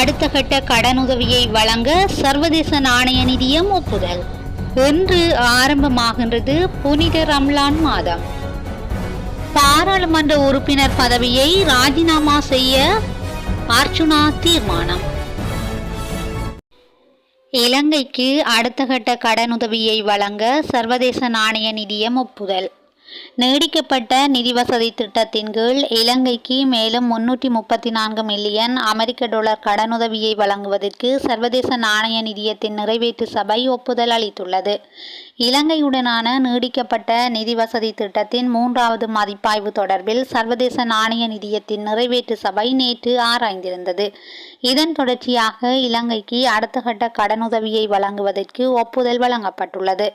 அடுத்த கட்ட கடனுதவியை வழங்க சர்வதேச நாணய நிதியம் ஒப்புதல். இன்று ஆரம்பமாகின்றது புனித ரம்லான் மாதம். பாராளுமன்ற உறுப்பினர் பதவியை ராஜினாமா செய்ய அர்ச்சுனா தீர்மானம். இலங்கைக்கு அடுத்த கட்ட கடனுதவியை வழங்க சர்வதேச நாணய நிதியம் ஒப்புதல். நீடிக்கப்பட்ட நிதி வசதி திட்டத்தின் கீழ் இலங்கைக்கு மேலும் முன்னூற்றி முப்பத்தி நான்கு மில்லியன் அமெரிக்க டாலர் கடனுதவியை வழங்குவதற்கு சர்வதேச நாணய நிதியத்தின் நிறைவேற்று சபை ஒப்புதல் அளித்துள்ளது. இலங்கையுடனான நீடிக்கப்பட்ட நிதி வசதி திட்டத்தின் மூன்றாவது மதிப்பாய்வு தொடர்பில் சர்வதேச நாணய நிதியத்தின் நிறைவேற்று சபை நேற்று ஆராய்ந்திருந்தது. இதன் தொடர்ச்சியாக இலங்கைக்கு அடுத்த கட்ட கடனுதவியை வழங்குவதற்கு ஒப்புதல் வழங்கப்பட்டுள்ளது.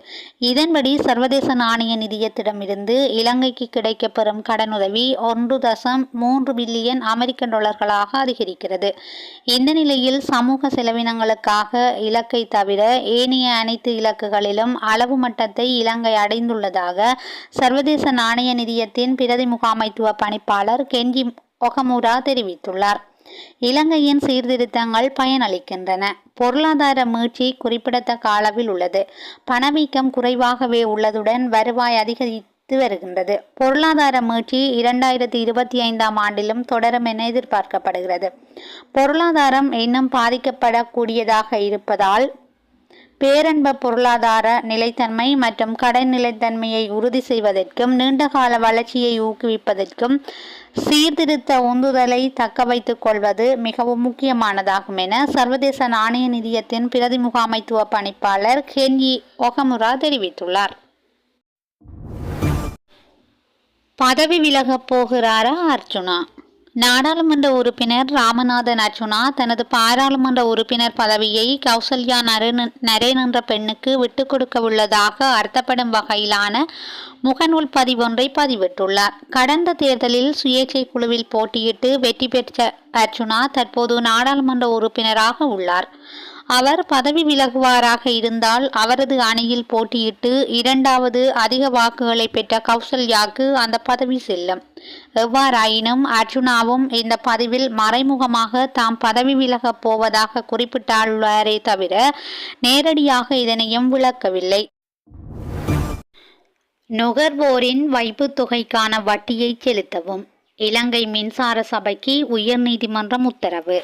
இதன்படி சர்வதேச நாணய நிதியத்திடமிருந்து இலங்கைக்கு கிடைக்கப்பெறும் கடனுதவி ஒன்று தசம் மூன்று பில்லியன் அமெரிக்க டாலர்களாக அதிகரிக்கிறது. இந்த நிலையில் சமூக செலவினங்களுக்காக இலக்கை தவிர ஏனைய அனைத்து இலக்குகளிலும் அளவு மட்டத்தை இலங்கை அடைந்துள்ளதாக சர்வதேச நாணய நிதியத்தின் பிரதி முகாமைத்துவ பணிப்பாளர் கெஞ்சி ஒகமுரா தெரிவித்துள்ளார். இலங்கையின் சீர்திருத்தங்கள் பயனளிக்கின்றன. பொருளாதார மீட்சி குறிப்பிடத்தக்க அளவில் உள்ளது. பணவீக்கம் குறைவாகவே உள்ளதுடன் வருவாய் அதிகரித்து வருகின்றது. பொருளாதார மீட்சி இரண்டாயிரத்தி இருபத்தி ஐந்தாம் ஆண்டிலும் தொடரும் என எதிர்பார்க்கப்படுகிறது. பொருளாதாரம் இன்னும் பாதிக்கப்படக்கூடியதாக இருப்பதால் பேரன்ப பொருளாதார நிலைத்தன்மை மற்றும் கடன் நிலைத்தன்மையை உறுதி செய்வதற்கும் நீண்டகால வளர்ச்சியை ஊக்குவிப்பதற்கும் சீர்திருத்த உந்துதலை தக்க வைத்துக் கொள்வது மிகவும் முக்கியமானதாகும் என சர்வதேச நாணய நிதியத்தின் பிரதி முகாமைத்துவ பணிப்பாளர் கென்யி ஒகமுரா தெரிவித்துள்ளார். பதவி விலகப் போகிறாரா அர்ச்சுனா நாடாளுமன்ற உறுப்பினர் ராமநாதன் அர்ச்சுனா தனது பாராளுமன்ற உறுப்பினர் பதவியை கௌசல்யா நரேன் நரேன் என்ற பெண்ணுக்கு விட்டுக் கொடுக்க உள்ளதாக அர்த்தப்படும் வகையிலான முகநூல் பதிவொன்றை பதிவிட்டுள்ளார். கடந்த தேர்தலில் சுயேட்சை குழுவில் போட்டியிட்டு வெற்றி பெற்ற அர்ச்சுனா தற்போது நாடாளுமன்ற உறுப்பினராக உள்ளார். அவர் பதவி விலகுவாராக இருந்தால் அவரது அணியில் போட்டியிட்டு இரண்டாவது அதிக வாக்குகளை பெற்ற கௌசல்யாக்கு அந்த பதவி செல்லும். எவ்வாறாயினும் அர்ஜுனாவும் இந்த பதிவில் மறைமுகமாக தாம் பதவி விலகப் போவதாக குறிப்பிட்டுள்ளாரே தவிர நேரடியாக இதனையும் விளக்கவில்லை. நுகர்வோரின் வைப்புத் தொகைக்கான வட்டியை செலுத்தவும். இலங்கை மின்சார சபைக்கு உயர்நீதிமன்றம் உத்தரவு.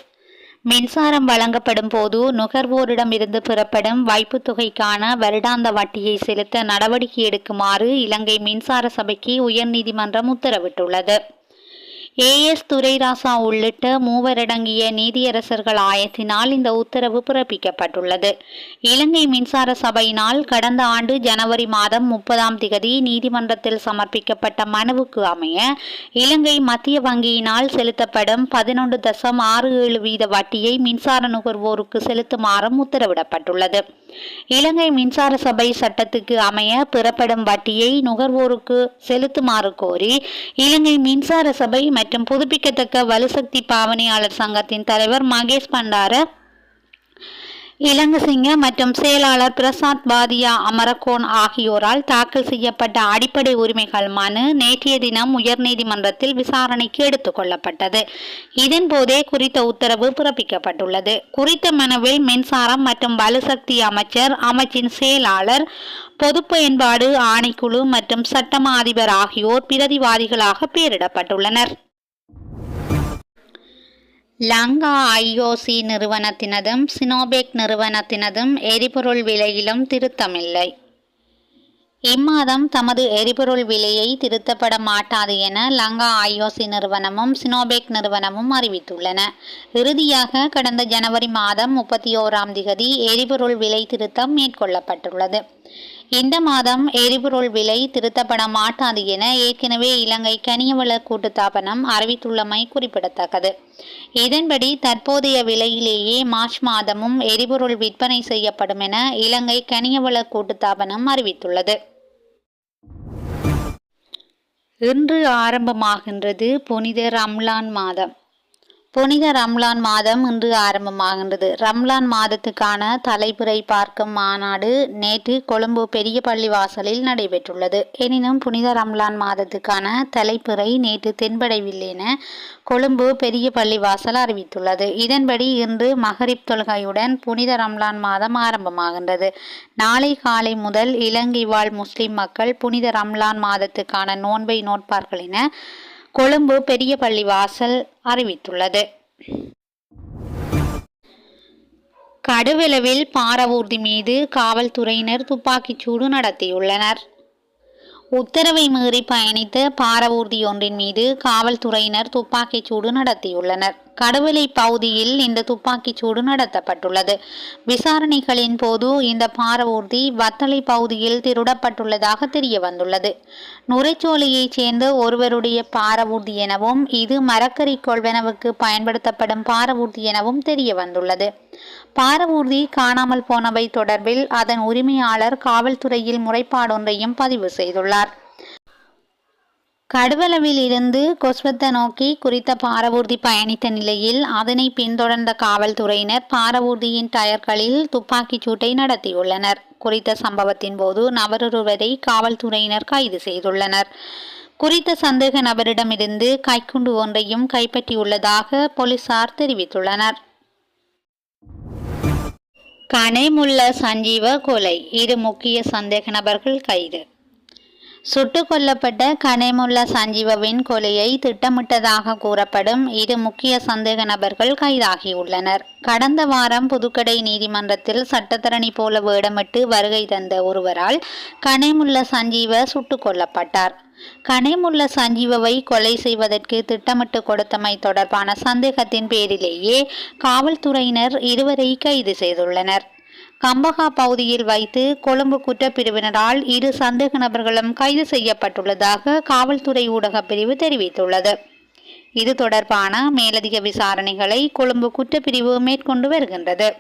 மின்சாரம் வழங்கப்படும் போது நுகர்வோரிடமிருந்து பெறப்படும் வைப்புத் தொகைக்கான வருடாந்த வட்டியை செலுத்த நடவடிக்கை எடுக்குமாறு இலங்கை மின்சார சபைக்கு உயர்நீதிமன்றம் உத்தரவிட்டுள்ளது. ஏ. எஸ். துரைராசா உள்ளிட்ட மூவரடங்கிய நீதியரசர்கள் ஆயத்தினால் இந்த உத்தரவு பிறப்பிக்கப்பட்டுள்ளது. இலங்கை மின்சார சபையினால் கடந்த ஆண்டு ஜனவரி மாதம் முப்பதாம் திகதி நீதிமன்றத்தில் சமர்ப்பிக்கப்பட்ட மனுவுக்கு அமைய இலங்கை மத்திய வங்கியினால் செலுத்தப்படும் பதினொன்று தசம் ஆறு ஏழு வீத வட்டியை மின்சார நுகர்வோருக்கு செலுத்துமாறும் உத்தரவிடப்பட்டுள்ளது. இலங்கை மின்சார சபை சட்டத்துக்கு அமைய பெறப்படும் வட்டியை நுகர்வோருக்கு செலுத்துமாறு கோரி இலங்கை மின்சார சபை மற்றும் புதுப்பிக்கத்தக்க வலுசக்தி பாவனையாளர் சங்கத்தின் தலைவர் மகேஷ் பண்டார இளங்கசிங்க மற்றும் செயலாளர் பிரசாத் பாதியா அமரகோன் ஆகியோரால் தாக்கல் செய்யப்பட்ட அடிப்படை உரிமைகள் மனு நேற்றைய தினம் உயர்நீதிமன்றத்தில் விசாரணைக்கு எடுத்துக் கொள்ளப்பட்டது. இதன்போதே குறித்த உத்தரவு பிறப்பிக்கப்பட்டுள்ளது. குறித்த மனுவில் மின்சாரம் மற்றும் வலுசக்தி அமைச்சர் அமைச்சின் செயலாளர் பொது பயன்பாடு ஆணைக்குழு மற்றும் சட்டமா அதிபர் ஆகியோர் பிரதிவாதிகளாக பெயரிடப்பட்டுள்ளனர். லங்கா ஐஓசி நிறுவனத்தினதும் சினோபேக் நிறுவனத்தினதும் எரிபொருள் விலையிலும் திருத்தமில்லை. இம்மாதம் தமது எரிபொருள் விலையை திருத்தப்பட மாட்டாது என லங்கா ஐஓசி நிறுவனமும் சினோபேக் நிறுவனமும் அறிவித்துள்ளன. இறுதியாக கடந்த ஜனவரி மாதம் முப்பத்தி ஓராம் திகதி எரிபொருள் விலை திருத்தம் மேற்கொள்ளப்பட்டுள்ளது. இந்த மாதம் எரிபொருள் விலை திருத்தப்பட மாட்டாது என ஏற்கனவே இலங்கை கனியவள கூட்டுத்தாபனம் அறிவித்துள்ளமை குறிப்பிடத்தக்கது. இதன்படி தற்போதைய விலையிலேயே மார்ச் மாதமும் எரிபொருள் விற்பனை செய்யப்படும் என இலங்கை கனியவள கூட்டுத்தாபனம் அறிவித்துள்ளது. இன்று ஆரம்பமாகின்றது புனித ரம்லான் மாதம். புனித ரம்லான் மாதம் இன்று ஆரம்பமாகின்றது. ரம்லான் மாதத்துக்கான தலைப்புரை பார்க்கும் மாநாடு நேற்று கொழும்பு பெரிய பள்ளி வாசலில் நடைபெற்றுள்ளது. எனினும் புனித ரம்லான் மாதத்துக்கான தலைப்புரை நேற்று தென்படவில்லை என கொழும்பு பெரிய பள்ளி வாசல் அறிவித்துள்ளது. இதன்படி இன்று மகரிப் தொல்கையுடன் புனித ரம்லான் மாதம் ஆரம்பமாகின்றது. நாளை காலை முதல் இலங்கை வாழ் முஸ்லிம் மக்கள் புனித ரம்லான் மாதத்துக்கான நோன்பை நோட்பார்கள் என கொழும்பு பெரிய பள்ளிவாசல் அறிவித்துள்ளது. கடுவெளவில் பாரவூர்தி மீது காவல்துறையினர் துப்பாக்கிச் சூடு நடத்தியுள்ளனர். உத்தரவை மீறி பயணித்த பாரவூர்தி ஒன்றின் மீது காவல்துறையினர் துப்பாக்கிச் சூடு நடத்தியுள்ளனர். கடுவலை பகுதியில் இந்த துப்பாக்கிச் சூடு நடத்தப்பட்டுள்ளது. விசாரணைகளின் போது இந்த பாரவூர்தி வத்தளை பகுதியில் திருடப்பட்டுள்ளதாக தெரிய வந்துள்ளது நுரைச்சோலையைச் சேர்ந்த ஒருவருடைய பாரவூர்தி எனவும் இது மரக்கறி கொள்வனவுக்கு பயன்படுத்தப்படும் பாரவூர்தி எனவும் தெரிய வந்துள்ளது பாரவூர்தி காணாமல் போனவை தொடர்பில் அதன் உரிமையாளர் காவல்துறையில் முறைப்பாடொன்றையும் பதிவு செய்துள்ளார். கடுவளவில் இருந்து கொஸ்வத்தை நோக்கி குறித்த பாரவூர்தி பயணித்த நிலையில் அதனை பின்தொடர்ந்த காவல்துறையினர் பாரவூர்தியின் டயர்களில் துப்பாக்கிச் சூட்டை நடத்தியுள்ளனர். குறித்த சம்பவத்தின் போது நபரொருவரை காவல்துறையினர் கைது செய்துள்ளனர். குறித்த சந்தேக நபரிடமிருந்து கைக்குண்டு ஒன்றையும் கைப்பற்றியுள்ளதாக போலீசார் தெரிவித்துள்ளனர். கனேமுள்ள சஞ்சீவ கொலை இரு முக்கிய சந்தேக நபர்கள் கைது. சுட்டுக் கொல்லப்பட்ட கனேமுள்ள சஞ்சீவவின் கொலையை திட்டமிட்டதாக கூறப்படும் இரு முக்கிய சந்தேக நபர்கள் கைதாகியுள்ளனர். கடந்த வாரம் புதுக்கடை நீதிமன்றத்தில் சட்டத்தரணி போல வேடமிட்டு வருகை தந்த ஒருவரால் கனேமுள்ள சஞ்சீவ சுட்டுக் கொல்லப்பட்டார் கனேமுள்ள சஞ்சீவவை கொலை செய்வதற்கு திட்டமிட்டு கொடுத்தமை தொடர்பான சந்தேகத்தின் பேரிலேயே காவல்துறையினர் இருவரை கைது செய்துள்ளனர். கம்பகா பகுதியில் வைத்து கொழும்பு குற்றப்பிரிவினரால் இரு சந்தேக நபர்களும் கைது செய்யப்பட்டுள்ளதாக காவல்துறை ஊடகப் பிரிவு தெரிவித்துள்ளது. இது தொடர்பான மேலதிக விசாரணைகளை கொழும்பு குற்றப்பிரிவு மேற்கொண்டு வருகின்றது.